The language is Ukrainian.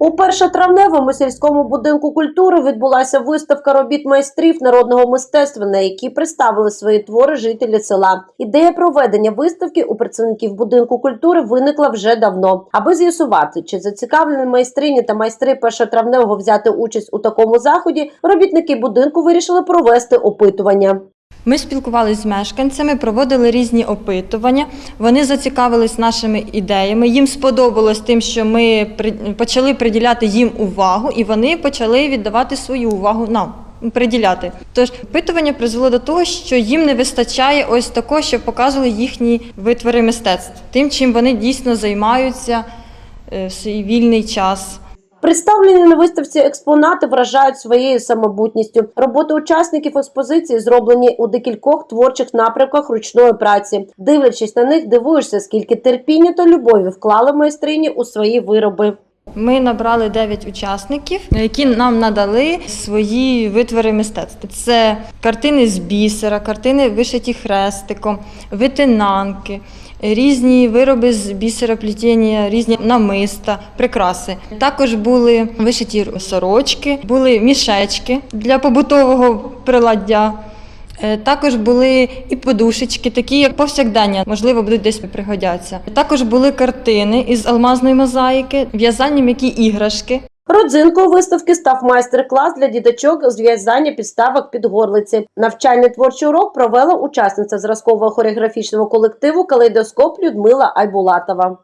У першотравневому сільському будинку культури відбулася виставка робіт майстрів народного мистецтва, на якій представили свої твори жителі села. Ідея проведення виставки у працівників будинку культури виникла вже давно. Аби з'ясувати, чи зацікавлені майстрині та майстри першотравневого взяти участь у такому заході, робітники будинку вирішили провести опитування. Ми спілкувалися з мешканцями, проводили різні опитування. Вони зацікавились нашими ідеями. Їм сподобалось тим, що ми почали приділяти їм увагу, і вони почали віддавати свою увагу нам. Приділяти. Тож опитування призвело до того, що їм не вистачає ось такого, щоб показували їхні витвори мистецтв, тим, чим вони дійсно займаються е, в свій вільний час. Представлені на виставці експонати вражають своєю самобутністю. Роботи учасників експозиції зроблені у декількох творчих напрямках ручної праці. Дивлячись на них, дивуєшся, скільки терпіння та любові вклали майстрині у свої вироби. Ми набрали 9 учасників, які нам надали свої витвори мистецтва. Це картини з бісера, картини вишиті хрестиком, витинанки, різні вироби з бісероплетіння, різні намиста, прикраси. Також були вишиті сорочки, були мішечки для побутового приладдя. Е, Також були і подушечки, такі як повсякдення, можливо, будуть десь пригодяться. Також були картини із алмазної мозаїки, в'язання м'які іграшки. Родзинкою виставки став майстер-клас для діточок з в'язання підставок під горлиці. Навчальний творчий урок провела учасниця зразкового хореографічного колективу Калейдоскоп Людмила Айбулатова.